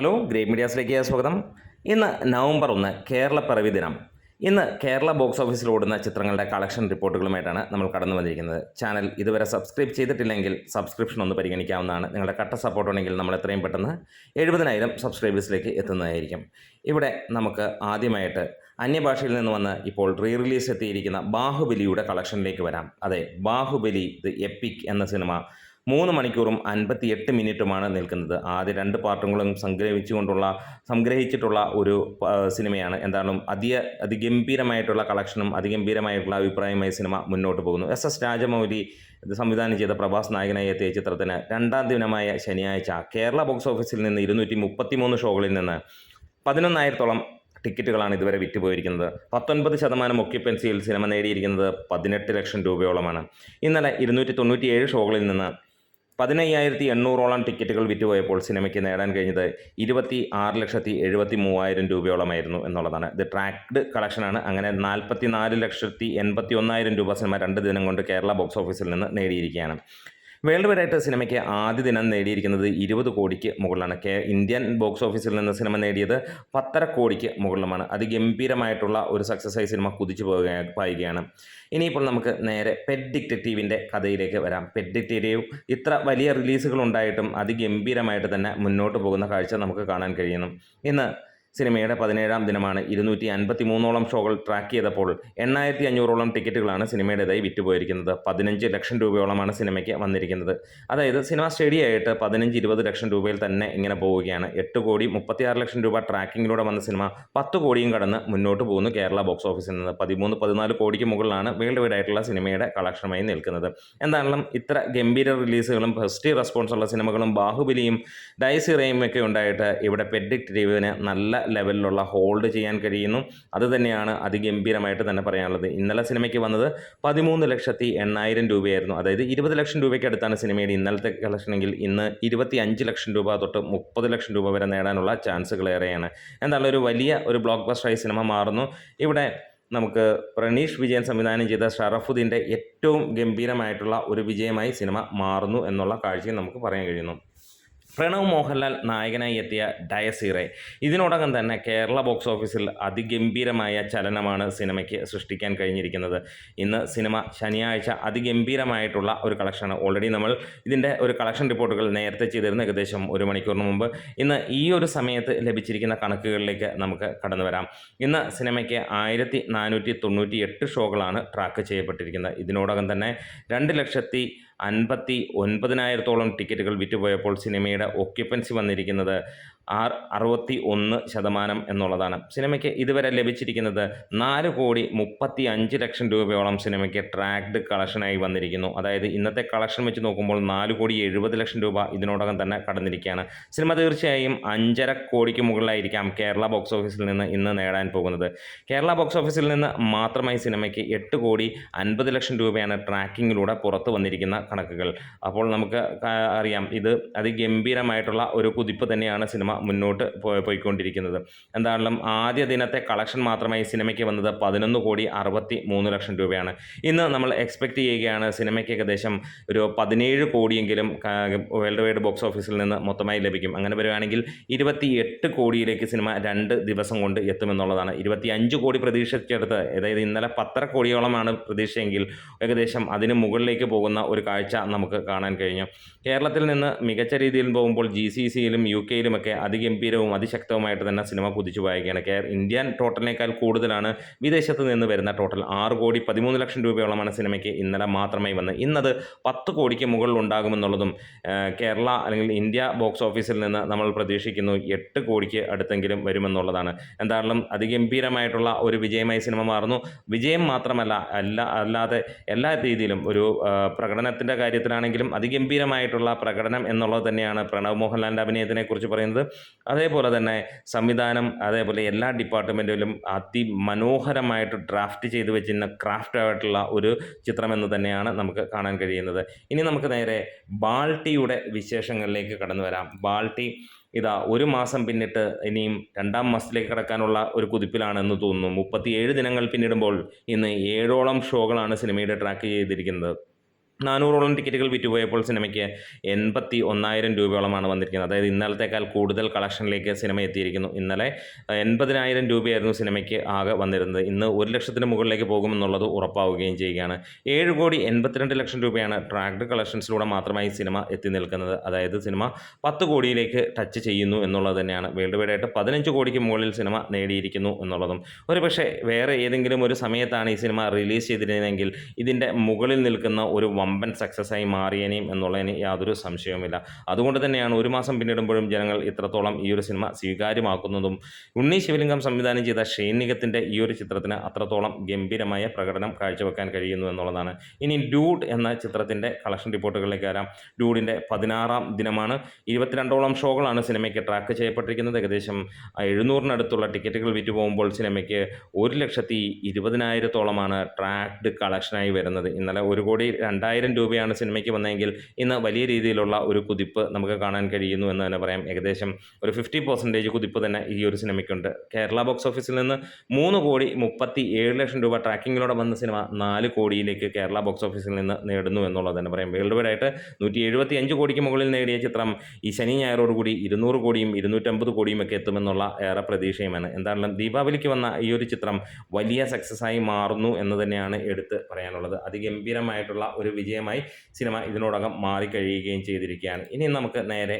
Hello great മീഡിയാസിലേക്ക് സ്വാഗതം. ഇന്ന് November ഒന്ന് പിറവി ദിനം. ഇന്ന് കേരള ബോക്സ് ഓഫീസിൽ ഓടുന്ന ചിത്രങ്ങളുടെ കളക്ഷൻ റിപ്പോർട്ടുകളുമായിട്ടാണ് നമ്മൾ കടന്നു വന്നിരിക്കുന്നത്. ചാനൽ ഇതുവരെ സബ്സ്ക്രൈബ് ചെയ്തിട്ടില്ലെങ്കിൽ സബ്സ്ക്രിപ്ഷൻ ഒന്ന് പരിഗണിക്കാവുന്നതാണ്. നിങ്ങളുടെ കട്ട സപ്പോർട്ട് ഉണ്ടെങ്കിൽ നമ്മൾ എത്രയും പെട്ടെന്ന് എഴുപതിനായിരം സബ്സ്ക്രൈബേഴ്സിലേക്ക് എത്തുന്നതായിരിക്കും. ഇവിടെ നമുക്ക് ആദ്യമായിട്ട് അന്യഭാഷയിൽ നിന്ന് വന്ന് ഇപ്പോൾ റീ റിലീസ് എത്തിയിരിക്കുന്ന ബാഹുബലിയുടെ കളക്ഷനിലേക്ക് വരാം. അതെ ബാഹുബലി ദി എപ്പിക് എന്ന സിനിമ മൂന്ന് മണിക്കൂറും അൻപത്തി എട്ട് മിനിറ്റുമാണ് നിൽക്കുന്നത്. ആദ്യ രണ്ട് പാർട്ടുകളും സംഗ്രഹിച്ചുകൊണ്ടുള്ള സംഗ്രഹിച്ചിട്ടുള്ള ഒരു സിനിമയാണ്. എന്തായാലും അധിക അതിഗംഭീരമായിട്ടുള്ള കളക്ഷനും അതിഗംഭീരമായിട്ടുള്ള അഭിപ്രായമായി സിനിമ മുന്നോട്ട് പോകുന്നു. എസ് എസ് രാജമൗലി സംവിധാനം ചെയ്ത പ്രഭാസ് നായകനായി എത്തിയ ചിത്രത്തിന് രണ്ടാം ദിനമായ ശനിയാഴ്ച കേരള ബോക്സ് ഓഫീസിൽ നിന്ന് ഇരുന്നൂറ്റി മുപ്പത്തിമൂന്ന് ഷോകളിൽ നിന്ന് പതിനൊന്നായിരത്തോളം ടിക്കറ്റുകളാണ് ഇതുവരെ വിറ്റുപോയിരിക്കുന്നത്. പത്തൊൻപത് ശതമാനം ഒക്യുപ്പൻസിയിൽ സിനിമ നേടിയിരിക്കുന്നത് പതിനെട്ട് ലക്ഷം രൂപയോളമാണ്. ഇന്നലെ ഇരുന്നൂറ്റി തൊണ്ണൂറ്റിയേഴ് ഷോകളിൽ നിന്ന് പതിനയ്യായിരത്തി എണ്ണൂറോളം ടിക്കറ്റുകൾ വിറ്റുപോയപ്പോൾ സിനിമയ്ക്ക് നേടാൻ കഴിഞ്ഞത് ഇരുപത്തി ആറ് ലക്ഷത്തി എഴുപത്തി മൂവായിരം രൂപയോളമായിരുന്നു എന്നുള്ളതാണ്. ഇത് ട്രാക്ഡ് കളക്ഷനാണ് അങ്ങനെ നാൽപ്പത്തി നാല് ലക്ഷത്തി എൺപത്തി ഒന്നായിരം രൂപ സിനിമ രണ്ട് ദിനം കൊണ്ട് കേരള ബോക്സ് ഓഫീസിൽ നിന്ന് നേടിയിരിക്കുകയാണ്. വേൾഡ് വൈഡ് ആയിട്ട് സിനിമയ്ക്ക് ആദ്യ ദിനം നേടിയിരിക്കുന്നത് ഇരുപത് കോടിക്ക് മുകളിലാണ്. കെ ഇന്ത്യൻ ബോക്സ് ഓഫീസിൽ നിന്ന് സിനിമ നേടിയത് പത്തര കോടിക്ക് മുകളിലുമാണ്. അതിഗംഭീരമായിട്ടുള്ള ഒരു സക്സസ് ആയി സിനിമ കുതിച്ചു പോവുക പായുകയാണ്. ഇനിയിപ്പോൾ നമുക്ക് നേരെ പെറ്റ് കഥയിലേക്ക് വരാം. പെറ്റ് ഇത്ര വലിയ റിലീസുകൾ ഉണ്ടായിട്ടും അതിഗംഭീരമായിട്ട് തന്നെ മുന്നോട്ട് പോകുന്ന കാഴ്ച നമുക്ക് കാണാൻ കഴിയുന്നു. ഇന്ന് സിനിമയുടെ പതിനേഴാം ദിനമാണ്. ഇരുന്നൂറ്റി അൻപത്തി മൂന്നോളം ഷോകൾ ട്രാക്ക് ചെയ്തപ്പോൾ എണ്ണായിരത്തി അഞ്ഞൂറോളം ടിക്കറ്റുകളാണ് സിനിമയുടേതായി വിറ്റുപോയിരിക്കുന്നത്. പതിനഞ്ച് ലക്ഷം രൂപയോളമാണ് സിനിമയ്ക്ക് വന്നിരിക്കുന്നത്. അതായത് സിനിമ സ്റ്റേഡിയായിട്ട് പതിനഞ്ച് ഇരുപത് ലക്ഷം രൂപയിൽ തന്നെ ഇങ്ങനെ പോവുകയാണ്. എട്ട് കോടി മുപ്പത്തിയാറ് ലക്ഷം രൂപ ട്രാക്കിങ്ങിലൂടെ വന്ന സിനിമ പത്ത് കോടിയും കടന്ന് മുന്നോട്ട് പോകുന്നു കേരള ബോക്സ് ഓഫീസിൽ നിന്ന്. പതിമൂന്ന് പതിനാല് കോടിക്ക് മുകളിലാണ് വേൾഡ് വൈഡ് ആയിട്ടുള്ള സിനിമയുടെ കളക്ഷനുമായി നിൽക്കുന്നത്. എന്താണെങ്കിലും ഇത്ര ഗംഭീര റിലീസുകളും ഫസ്റ്റ് റെസ്പോൺസുള്ള സിനിമകളും ബാഹുബലിയും ഡൈസിറയും ഒക്കെ ഉണ്ടായിട്ട് ഇവിടെ പെഡിക്റ്റീവിന് നല്ല ലെവലിലുള്ള ഹോൾഡ് ചെയ്യാൻ കഴിയുന്നു. അത് തന്നെയാണ് അതിഗംഭീരമായിട്ട് തന്നെ പറയാനുള്ളത്. ഇന്നലെ സിനിമയ്ക്ക് വന്നത് പതിമൂന്ന് ലക്ഷത്തി എണ്ണായിരം രൂപയായിരുന്നു. അതായത് ഇരുപത് ലക്ഷം രൂപയ്ക്ക് അടുത്താണ് സിനിമയുടെ ഇന്നലത്തെ കളക്ഷനെങ്കിൽ ഇന്ന് ഇരുപത്തി അഞ്ച് ലക്ഷം രൂപ തൊട്ട് മുപ്പത് ലക്ഷം രൂപ വരെ നേടാനുള്ള ചാൻസുകൾ ഏറെയാണ്. എന്താണ് ഒരു വലിയ ഒരു ബ്ലോക്ക് ബസ്റ്ററായി സിനിമ മാറുന്നു. ഇവിടെ നമുക്ക് പ്രണീഷ് വിജയൻ സംവിധാനം ചെയ്ത ഷറഫുദ്ദീന്റെ ഏറ്റവും ഗംഭീരമായിട്ടുള്ള ഒരു വിജയമായി സിനിമ മാറുന്നു എന്നുള്ള കാഴ്ചയും നമുക്ക് പറയാൻ കഴിയുന്നു. പ്രണവ് മോഹൻലാൽ നായകനായി എത്തിയ ഡയസീറെ. ഇതിനോടകം തന്നെ കേരള ബോക്സ് ഓഫീസിൽ അതിഗംഭീരമായ ചലനമാണ് സിനിമയ്ക്ക് സൃഷ്ടിക്കാൻ കഴിഞ്ഞിരിക്കുന്നത്. ഇന്ന് സിനിമ ശനിയാഴ്ച അതിഗംഭീരമായിട്ടുള്ള ഒരു കളക്ഷനാണ്. ഓൾറെഡി നമ്മൾ ഇതിന്റെ ഒരു കളക്ഷൻ റിപ്പോർട്ടുകൾ നേരത്തെ ചെയ്തിരുന്ന ഏകദേശം ഒരു മണിക്കൂറിന് മുമ്പ്. ഇന്ന് ഈ ഒരു സമയത്ത് ലഭിച്ചിരിക്കുന്ന കണക്കുകളിലേക്ക് നമുക്ക് കടന്നു വരാം. ഇന്ന് സിനിമയ്ക്ക് ആയിരത്തി നാനൂറ്റി തൊണ്ണൂറ്റി എട്ട് ഷോകളാണ് ട്രാക്ക് ചെയ്യപ്പെട്ടിരിക്കുന്നത്. ഇതിനോടകം തന്നെ രണ്ട് ലക്ഷത്തി അൻപത്തി ഒൻപതിനായിരത്തോളം ടിക്കറ്റുകൾ വിറ്റുപോയപ്പോൾ സിനിമയുടെ ഒക്യുപ്പൻസി വന്നിരിക്കുന്നത് ആറ് അറുപത്തി ഒന്ന് ശതമാനം എന്നുള്ളതാണ്. സിനിമയ്ക്ക് ഇതുവരെ ലഭിച്ചിരിക്കുന്നത് നാല് കോടി മുപ്പത്തി അഞ്ച് ലക്ഷം രൂപയോളം സിനിമയ്ക്ക് ട്രാക്ഡ് കളക്ഷനായി വന്നിരിക്കുന്നു. അതായത് ഇന്നത്തെ കളക്ഷൻ വെച്ച് നോക്കുമ്പോൾ നാല് കോടി എഴുപത് ലക്ഷം രൂപ ഇതിനോടകം തന്നെ കടന്നിരിക്കുകയാണ്. സിനിമ തീർച്ചയായും അഞ്ചര കോടിക്ക് മുകളിലായിരിക്കാം കേരള ബോക്സ് ഓഫീസിൽ നിന്ന് ഇന്ന് നേടാൻ പോകുന്നത്. കേരള ബോക്സ് ഓഫീസിൽ നിന്ന് മാത്രമായി സിനിമയ്ക്ക് എട്ട് കോടി അൻപത് ലക്ഷം രൂപയാണ് ട്രാക്കിങ്ങിലൂടെ പുറത്തു വന്നിരിക്കുന്ന കണക്കുകൾ. അപ്പോൾ നമുക്ക് അറിയാം. ഇത് അതിഗംഭീരമായിട്ടുള്ള ഒരു കുതിപ്പ് തന്നെയാണ് സിനിമ മുന്നോട്ട് പോയി- പോയിക്കൊണ്ടിരിക്കുന്നത്. എന്താണെങ്കിലും ആദ്യ ദിനത്തെ കളക്ഷൻ മാത്രമായി സിനിമയ്ക്ക് വന്നത് പതിനൊന്ന് കോടി അറുപത്തി മൂന്ന് ലക്ഷം രൂപയാണ്. ഇന്ന് നമ്മൾ എക്സ്പെക്റ്റ് ചെയ്യുകയാണ് സിനിമയ്ക്ക് ഏകദേശം ഒരു പതിനേഴ് കോടിയെങ്കിലും വേൾഡ് വൈഡ് ബോക്സ് ഓഫീസിൽ നിന്ന് മൊത്തമായി ലഭിക്കും. അങ്ങനെ വരികയാണെങ്കിൽ ഇരുപത്തി എട്ട് കോടിയിലേക്ക് സിനിമ രണ്ട് ദിവസം കൊണ്ട് എത്തുമെന്നുള്ളതാണ്. ഇരുപത്തി അഞ്ച് കോടി പ്രതീക്ഷിച്ചെടുത്ത് അതായത് ഇന്നലെ പത്തര കോടിയോളമാണ് പ്രതീക്ഷയെങ്കിൽ ഏകദേശം അതിന് മുകളിലേക്ക് പോകുന്ന ഒരു കാഴ്ച നമുക്ക് കാണാൻ കഴിഞ്ഞു. കേരളത്തിൽ നിന്ന് മികച്ച രീതിയിൽ പോകുമ്പോൾ ജി സി സിയിലും യു കെയിലുമൊക്കെ അതിഗംഭീരവും അതിശക്തവുമായിട്ട് തന്നെ സിനിമ കുതിച്ചു വായിക്കുകയാണ് കേ ഇന്ത്യൻ ടോട്ടലിനേക്കാൾ കൂടുതലാണ് വിദേശത്ത് നിന്ന് വരുന്ന ടോട്ടൽ ആറ് കോടി പതിമൂന്ന് ലക്ഷം രൂപയോളമാണ് സിനിമയ്ക്ക് ഇന്നലെ മാത്രമായി വന്നത് ഇന്നത് പത്ത് കോടിക്ക് മുകളിൽ ഉണ്ടാകുമെന്നുള്ളതും കേരള അല്ലെങ്കിൽ ഇന്ത്യ ബോക്സ് ഓഫീസിൽ നിന്ന് നമ്മൾ പ്രതീക്ഷിക്കുന്നു എട്ട് കോടിക്ക് അടുത്തെങ്കിലും വരുമെന്നുള്ളതാണ്. എന്തായാലും അതിഗംഭീരമായിട്ടുള്ള ഒരു വിജയമായി സിനിമ മാറുന്നു. വിജയം മാത്രമല്ല അല്ല അല്ലാതെ എല്ലാ രീതിയിലും ഒരു പ്രകടനത്തിന്റെ കാര്യത്തിലാണെങ്കിലും അതിഗംഭീരമായിട്ടുള്ള പ്രകടനം എന്നുള്ളത് തന്നെയാണ് പ്രണവ് മോഹൻലാലിന്റെ അഭിനയത്തിനെ കുറിച്ച് പറയുന്നത്. അതേപോലെ തന്നെ സംവിധാനം അതേപോലെ എല്ലാ ഡിപ്പാർട്ട്മെന്റിലും അതിമനോഹരമായിട്ട് ഡ്രാഫ്റ്റ് ചെയ്ത് വെച്ചിരുന്ന ക്രാഫ്റ്റ് ആയിട്ടുള്ള ഒരു ചിത്രമെന്ന് തന്നെയാണ് നമുക്ക് കാണാൻ കഴിയുന്നത്. ഇനി നമുക്ക് നേരെ ബാൾട്ടിയുടെ വിശേഷങ്ങളിലേക്ക് കടന്നു വരാം. ബാൾട്ടി ഇതാ ഒരു മാസം പിന്നിട്ട് ഇനിയും രണ്ടാം മാസത്തിലേക്ക് കടക്കാനുള്ള ഒരു കുതിപ്പിലാണെന്ന് തോന്നുന്നു. മുപ്പത്തിയേഴ് ദിനങ്ങൾ പിന്നിടുമ്പോൾ ഇന്ന് ഏഴോളം ഷോകളാണ് സിനിമയുടെ ട്രാക്ക് ചെയ്തിരിക്കുന്നത്. നാനൂറോളം ടിക്കറ്റുകൾ വിറ്റുപോയപ്പോൾ സിനിമയ്ക്ക് എൺപത്തി ഒന്നായിരം രൂപയോളമാണ് വന്നിരിക്കുന്നത്. അതായത് ഇന്നലത്തേക്കാൾ കൂടുതൽ കളക്ഷനിലേക്ക് സിനിമ എത്തിയിരിക്കുന്നു. ഇന്നലെ എൺപതിനായിരം രൂപയായിരുന്നു സിനിമയ്ക്ക് ആകെ വന്നിരുന്നത്. ഇന്ന് ഒരു ലക്ഷത്തിന് മുകളിലേക്ക് പോകുമെന്നുള്ളത് ഉറപ്പാവുകയും ചെയ്യുകയാണ്. ഏഴ് കോടി എൺപത്തിരണ്ട് ലക്ഷം രൂപയാണ് ട്രാക്ഡ് കളക്ഷൻസിലൂടെ മാത്രമായി സിനിമ എത്തി നിൽക്കുന്നത്. അതായത് സിനിമ പത്ത് കോടിയിലേക്ക് ടച്ച് ചെയ്യുന്നു എന്നുള്ളത് തന്നെയാണ്. വേൾഡ് വൈഡ് ആയിട്ട് പതിനഞ്ച് കോടിക്ക് മുകളിൽ സിനിമ നേടിയിരിക്കുന്നു എന്നുള്ളതും. ഒരു പക്ഷേ വേറെ ഏതെങ്കിലും ഒരു സമയത്താണ് ഈ സിനിമ റിലീസ് ചെയ്തിരുന്നതെങ്കിൽ ഇതിന്റെ മുകളിൽ നിൽക്കുന്ന ഒരു വമ്പൻ സക്സസ് ആയി മാറിയേനെയും എന്നുള്ളതിന് യാതൊരു സംശയവുമില്ല. അതുകൊണ്ട് തന്നെയാണ് ഒരു മാസം പിന്നിടുമ്പോഴും ജനങ്ങൾ ഇത്രത്തോളം ഈ ഒരു സിനിമ സ്വീകാര്യമാക്കുന്നതും. ഉണ്ണി ശിവലിംഗം സംവിധാനം ചെയ്ത ഷെയ്നികത്തിന്റെ ഈ ഒരു ചിത്രത്തിന് അത്രത്തോളം ഗംഭീരമായ പ്രകടനം കാഴ്ചവെക്കാൻ കഴിയുന്നു എന്നുള്ളതാണ്. ഇനി ഡ്യൂഡ് എന്ന ചിത്രത്തിന്റെ കളക്ഷൻ റിപ്പോർട്ടുകളിലേക്ക് വരാം. ഡ്യൂഡിന്റെ പതിനാറാം ദിനമാണ്. ഇരുപത്തിരണ്ടോളം ഷോകളാണ് സിനിമയ്ക്ക് ട്രാക്ക് ചെയ്യപ്പെട്ടിരിക്കുന്നത്. ഏകദേശം എഴുന്നൂറിനടുത്തുള്ള ടിക്കറ്റുകൾ വിറ്റ് പോകുമ്പോൾ സിനിമയ്ക്ക് ഒരു ലക്ഷത്തി ഇരുപതിനായിരത്തോളമാണ് ട്രാക്ഡ് കളക്ഷനായി വരുന്നത്. ഇന്നലെ ഒരു കോടി രണ്ടായിരം രൂപയാണ് സിനിമയ്ക്ക് വന്നതെങ്കിൽ ഇന്ന് വലിയ രീതിയിലുള്ള ഒരു കുതിപ്പ് നമുക്ക് കാണാൻ കഴിയുന്നു എന്ന് തന്നെ പറയാം. ഏകദേശം ഒരു ഫിഫ്റ്റി പെർസെന്റേജ് കുതിപ്പ് തന്നെ ഈ ഒരു സിനിമയ്ക്കുണ്ട്. കേരള ബോക്സ് ഓഫീസിൽ നിന്ന് മൂന്ന് കോടി മുപ്പത്തി ഏഴ് ലക്ഷം രൂപ ട്രാക്കിങ്ങിലൂടെ വന്ന സിനിമ നാല് കോടിയിലേക്ക് കേരള ബോക്സ് ഓഫീസിൽ നിന്ന് നേടുന്നു എന്നുള്ളത് തന്നെ പറയാം. വേൾഡ് വൈഡ് ആയിട്ട് നൂറ്റി എഴുപത്തി അഞ്ച് കോടിക്ക് മുകളിൽ നേടിയ ചിത്രം ഈ ശനി ഞായറോടുകൂടി ഇരുന്നൂറ് കോടിയും ഇരുന്നൂറ്റമ്പത് കോടിയും ഒക്കെ എത്തുമെന്നുള്ള ഏറെ പ്രതീക്ഷയുമാണ്. എന്തായാലും ദീപാവലിക്ക് വന്ന ഈ ഒരു ചിത്രം വലിയ സക്സസ് ആയി മാറുന്നു എന്ന് തന്നെയാണ് എടുത്ത് പറയാനുള്ളത്. അതിഗംഭീരമായിട്ടുള്ള ഒരു വിജയമായി സിനിമ ഇതിനോടകം മാറിക്കഴിയുകയും ചെയ്തിരിക്കുകയാണ്. ഇനി നമുക്ക് നേരെ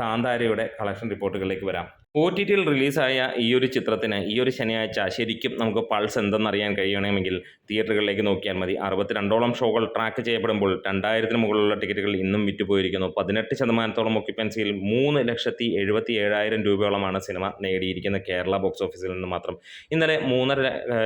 കാന്താരയുടെ കളക്ഷൻ റിപ്പോർട്ടുകളിലേക്ക് വരാം. ഒ ടി ടിയിൽ റിലീസായ ഈ ഒരു ചിത്രത്തിന് ഈ ഒരു ശനിയാഴ്ച ശരിക്കും നമുക്ക് പൾസ് എന്തെന്നറിയാൻ കഴിയണമെങ്കിൽ തിയേറ്ററുകളിലേക്ക് നോക്കിയാൽ മതി. അറുപത്തിരണ്ടോളം ഷോകൾ ട്രാക്ക് ചെയ്യപ്പെടുമ്പോൾ രണ്ടായിരത്തിന് മുകളിലുള്ള ടിക്കറ്റുകൾ ഇന്നും വിറ്റുപോയിരിക്കുന്നു. പതിനെട്ട് ശതമാനത്തോളം ഒക്യുപ്പൻസിയിൽ മൂന്ന് ലക്ഷത്തി എഴുപത്തി ഏഴായിരം രൂപയോളമാണ് സിനിമ നേടിയിരിക്കുന്നത് കേരള ബോക്സ് ഓഫീസിൽ നിന്ന് മാത്രം. ഇന്നലെ മൂന്നര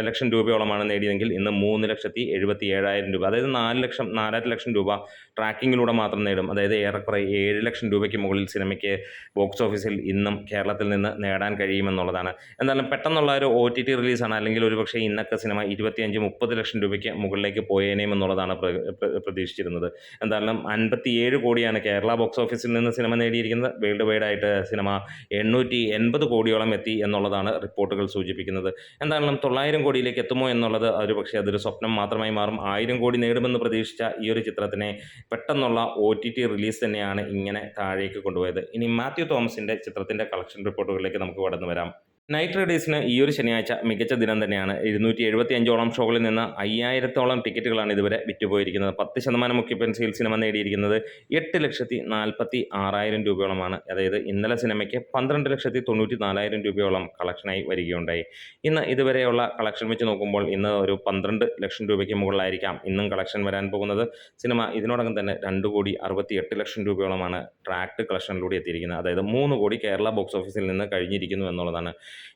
ലക്ഷം രൂപയോളമാണ് നേടിയതെങ്കിൽ ഇന്ന് മൂന്ന് ലക്ഷത്തി എഴുപത്തി ഏഴായിരം രൂപ അതായത് നാല് ലക്ഷം നാലര ലക്ഷം രൂപ ട്രാക്കിങ്ങിലൂടെ മാത്രം നേടും. അതായത് ഏറെക്കുറെ ഏഴ് ലക്ഷം രൂപയ്ക്ക് മുകളിൽ സിനിമയ്ക്ക് ബോക്സ് ഓഫീസിൽ ഇന്നും കേരളത്തിൽ നിന്ന് നേടാൻ കഴിയുമെന്നുള്ളതാണ്. എന്തായാലും പെട്ടെന്നുള്ള ഒരു ഒ ടി ടി റിലീസാണ് അല്ലെങ്കിൽ ഒരുപക്ഷെ ഇന്നത്തെ സിനിമ ഇരുപത്തിയഞ്ച് മുപ്പത് ലക്ഷം രൂപയ്ക്ക് മുകളിലേക്ക് പോയേനേയും എന്നുള്ളതാണ് പ്ര- പ്ര- പ്രതീക്ഷിച്ചിരുന്നത്. എന്തായാലും അൻപത്തിയേഴ് കോടിയാണ് കേരള ബോക്സ് ഓഫീസിൽ നിന്ന് സിനിമ നേടിയിരിക്കുന്നത്. വേൾഡ് വൈഡ് ആയിട്ട് സിനിമ എണ്ണൂറ്റി എൺപത് കോടിയോളം എത്തി എന്നുള്ളതാണ് റിപ്പോർട്ടുകൾ സൂചിപ്പിക്കുന്നത്. എന്തായാലും തൊള്ളായിരം കോടിയിലേക്ക് എത്തുമോ എന്നുള്ളത് ഒരു പക്ഷേ അതൊരു സ്വപ്നം മാത്രമായി മാറും. ആയിരം കോടി നേടുമെന്ന് പ്രതീക്ഷിച്ച ഈ ഒരു ചിത്രത്തിനെ പെട്ടെന്നുള്ള ഒ ടി ടി റിലീസ് തന്നെയാണ് ഇങ്ങനെ താഴേക്ക് കൊണ്ടുപോയത്. ഇനി മാത്യു തോമസിന്റെ ചിത്രത്തിന്റെ കളക്ഷൻ റിപ്പോർട്ടുകളിലേക്ക് നമുക്ക് കടന്നു വരാം. നൈറ്റ് റൈഡേഴ്സിന് ഈ ഒരു ശനിയാഴ്ച മികച്ച ദിനം തന്നെയാണ്. ഇരുന്നൂറ്റി എഴുപത്തി അഞ്ചോളം ഷോകളിൽ നിന്ന് അയ്യായിരത്തോളം ടിക്കറ്റുകളാണ് ഇതുവരെ വിറ്റുപോയിരിക്കുന്നത്. പത്ത് ശതമാനം ഒക്യുപ്പൻസിയിൽ സിനിമ നേടിയിരിക്കുന്നത് എട്ട് ലക്ഷത്തി നാൽപ്പത്തി ആറായിരം രൂപയോളമാണ്. അതായത് ഇന്നലെ സിനിമയ്ക്ക് പന്ത്രണ്ട് ലക്ഷത്തി തൊണ്ണൂറ്റി നാലായിരം രൂപയോളം കളക്ഷനായി വരികയുണ്ടായി. ഇന്ന് ഇതുവരെയുള്ള കളക്ഷൻ വെച്ച് നോക്കുമ്പോൾ ഇന്ന് ഒരു പന്ത്രണ്ട് ലക്ഷം രൂപയ്ക്ക് മുകളിലായിരിക്കാം ഇന്നും കളക്ഷൻ വരാൻ പോകുന്നത്. സിനിമ ഇതിനോടകം തന്നെ രണ്ട് കോടി അറുപത്തി എട്ട് ലക്ഷം രൂപയോളമാണ് ട്രാക്ട് കളക്ഷനിലൂടെ എത്തിയിരിക്കുന്നത്. അതായത് മൂന്ന് കോടി കേരള ബോക്സ് ഓഫീസിൽ നിന്ന് കഴിഞ്ഞിരിക്കുന്നു എന്നുള്ളതാണ്.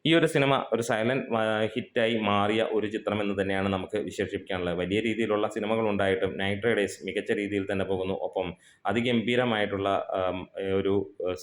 ഈ ഒരു സിനിമ ഒരു സൈലന്റ് ഹിറ്റായി മാറിയ ഒരു ചിത്രം എന്ന് തന്നെയാണ് നമുക്ക് വിശേഷിപ്പിക്കാനുള്ളത്. വലിയ രീതിയിലുള്ള സിനിമകൾ ഉണ്ടായിട്ടും നൈറ്റ് റൈഡേഴ്സ് മികച്ച രീതിയിൽ തന്നെ പോകുന്നു. ഒപ്പം അതിഗംഭീരമായിട്ടുള്ള ഒരു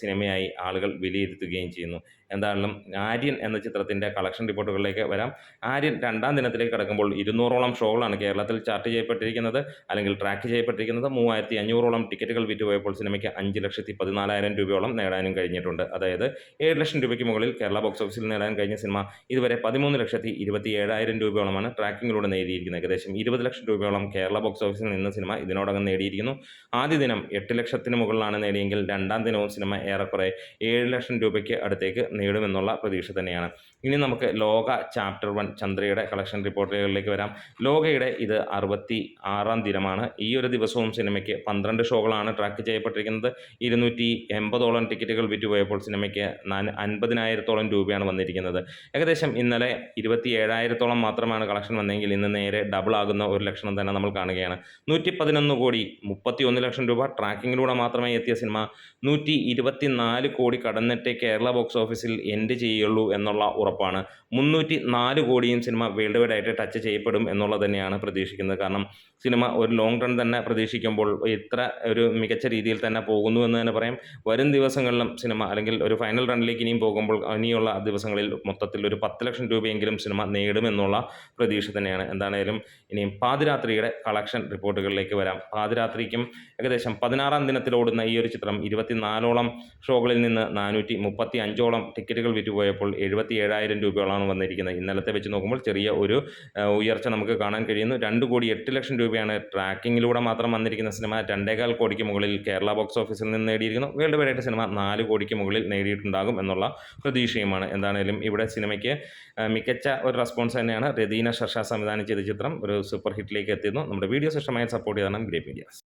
സിനിമയായി ആളുകൾ വിലയിരുത്തുകയും ചെയ്യുന്നു. എന്തായാലും ആര്യൻ എന്ന ചിത്രത്തിന്റെ കളക്ഷൻ റിപ്പോർട്ടുകളിലേക്ക് വരാം. ആര്യൻ രണ്ടാം ദിനത്തിലേക്ക് കടക്കുമ്പോൾ ഇരുന്നൂറോളം ഷോകളാണ് കേരളത്തിൽ ചാർട്ട് ചെയ്യപ്പെട്ടിരിക്കുന്നത്. അല്ലെങ്കിൽ ട്രാക്ക് ചെയ്യപ്പെട്ടിരിക്കുന്നത്. മൂവായിരത്തി അഞ്ഞൂറോളം ടിക്കറ്റുകൾ വിറ്റുപോയപ്പോൾ സിനിമയ്ക്ക് അഞ്ച് ലക്ഷത്തി പതിനാലായിരം രൂപയോളം നേടാനും കഴിഞ്ഞിട്ടുണ്ട്. അതായത് ഏഴ് ലക്ഷം രൂപയ്ക്ക് മുകളിൽ കേരള ബോക്സ് ഓഫീസിൽ നേടാൻ കഴിഞ്ഞ സിനിമ ഇതുവരെ പതിമൂന്ന് ലക്ഷത്തി ഇരുപത്തി ഏഴായിരം രൂപയോളമാണ് ട്രാക്കിങ്ങിലൂടെ നേടിയിരിക്കുന്നത്. ഏകദേശം ഇരുപത് ലക്ഷം രൂപയോളം കേരള ബോക്സ് ഓഫീസിൽ നിന്ന് സിനിമ ഇതിനോടകം നേടിയിരിക്കുന്നു. ആദ്യ ദിനം എട്ട് ലക്ഷത്തിന് മുകളിലാണ് നേടിയെങ്കിൽ രണ്ടാം ദിനവും സിനിമ ഏറെക്കുറെ ഏഴ് ലക്ഷം രൂപയ്ക്ക് അടുത്തേക്ക് നേടുമെന്നുള്ള പ്രതീക്ഷ തന്നെയാണ്. ഇനി നമുക്ക് ലോക ചാപ്റ്റർ വൺ ചന്ദ്രയുടെ കളക്ഷൻ റിപ്പോർട്ടുകളിലേക്ക് വരാം. ലോകയുടെ ഇത് അറുപത്തി ആറാം ദിനമാണ്. ഈ ഒരു ദിവസവും സിനിമയ്ക്ക് പന്ത്രണ്ട് ഷോകളാണ് ട്രാക്ക് ചെയ്യപ്പെട്ടിരിക്കുന്നത്. ഇരുന്നൂറ്റി എൺപതോളം ടിക്കറ്റുകൾ വിറ്റുപോയപ്പോൾ സിനിമയ്ക്ക് അൻപതിനായിരത്തോളം രൂപയാണ് വന്നിരിക്കുന്നത്. ഏകദേശം ഇന്നലെ ഇരുപത്തി ഏഴായിരത്തോളം മാത്രമാണ് കളക്ഷൻ വന്നെങ്കിൽ ഇന്ന് നേരെ ഡബിൾ ആകുന്ന ഒരു ലക്ഷണം തന്നെ നമ്മൾ കാണുകയാണ്. നൂറ്റി പതിനൊന്ന് കോടി മുപ്പത്തി ഒന്ന് ലക്ഷം രൂപ ട്രാക്കിങ്ങിലൂടെ മാത്രമേ എത്തിയ സിനിമ നൂറ്റി ഇരുപത്തി നാല് കോടി കടന്നിട്ടേ കേരള ബോക്സ് ഓഫീസിൽ എൻഡ് ചെയ്യുള്ളൂ എന്നുള്ള ഉറപ്പാണ്. മുന്നൂറ്റി നാല് കോടിയും സിനിമ വേൾഡ് വൈഡ് ആയിട്ട് ടച്ച് ചെയ്യപ്പെടും എന്നുള്ളത് തന്നെയാണ് പ്രതീക്ഷിക്കുന്നത്. കാരണം സിനിമ ഒരു ലോങ് റൺ തന്നെ പ്രതീക്ഷിക്കുമ്പോൾ ഇത്ര ഒരു മികച്ച രീതിയിൽ തന്നെ പോകുന്നു എന്ന് തന്നെ പറയാം. വരും ദിവസങ്ങളിലും സിനിമ അല്ലെങ്കിൽ ഒരു ഫൈനൽ റണ്ണിലേക്ക് ഇനിയും പോകുമ്പോൾ ഇനിയുള്ള ദിവസങ്ങളിൽ മൊത്തത്തിൽ ഒരു പത്ത് ലക്ഷം രൂപയെങ്കിലും സിനിമ നേടുമെന്നുള്ള പ്രതീക്ഷ തന്നെയാണ്. എന്താണേലും ഇനിയും പാതിരാത്രിയുടെ കളക്ഷൻ റിപ്പോർട്ടുകളിലേക്ക് വരാം. പാതിരാത്രിക്കും ഏകദേശം പതിനാറാം ദിനത്തിലോടുന്ന ഈ ഒരു ചിത്രം ഇരുപത്തിനാലോളം ഷോകളിൽ നിന്ന് നാനൂറ്റി മുപ്പത്തി അഞ്ചോളം ടിക്കറ്റുകൾ വിറ്റുപോയപ്പോൾ എഴുപത്തി ഏഴായിരം രൂപയോളമാണ് വന്നിരിക്കുന്നത്. ഇന്നലത്തെ വെച്ച് നോക്കുമ്പോൾ ചെറിയ ഒരു ഉയർച്ച നമുക്ക് കാണാൻ കഴിയുന്നു. രണ്ട് കോടി എട്ട് ലക്ഷം രൂപയാണ് ട്രാക്കിങ്ങിലൂടെ മാത്രം വന്നിരിക്കുന്ന സിനിമ. രണ്ടേകാൽ കോടിക്ക് മുകളിൽ കേരള ബോക്സ് ഓഫീസിൽ നിന്ന് നേടിയിരിക്കുന്നു. വേൾഡ് വൈഡായിട്ട് സിനിമ നാല് കോടിക്ക് മുകളിൽ നേടിയിട്ടുണ്ടാകും എന്നുള്ള പ്രതീക്ഷയുമാണ്. എന്താണേലും ഇവിടെ സിനിമയ്ക്ക് മികച്ച ഒരു റെസ്പോൺസ് തന്നെയാണ് രതീന ഷർഷ സംവിധാനം ചെയ്ത ചിത്രം ഒരു സൂപ്പർ ഹിറ്റിലേക്ക് എത്തിയിരുന്നു. നമ്മുടെ വീഡിയോസ് ഇഷ്ടമായി സപ്പോർട്ട് ചെയ്താണ് ഗ്രേ മീഡിയാസ്.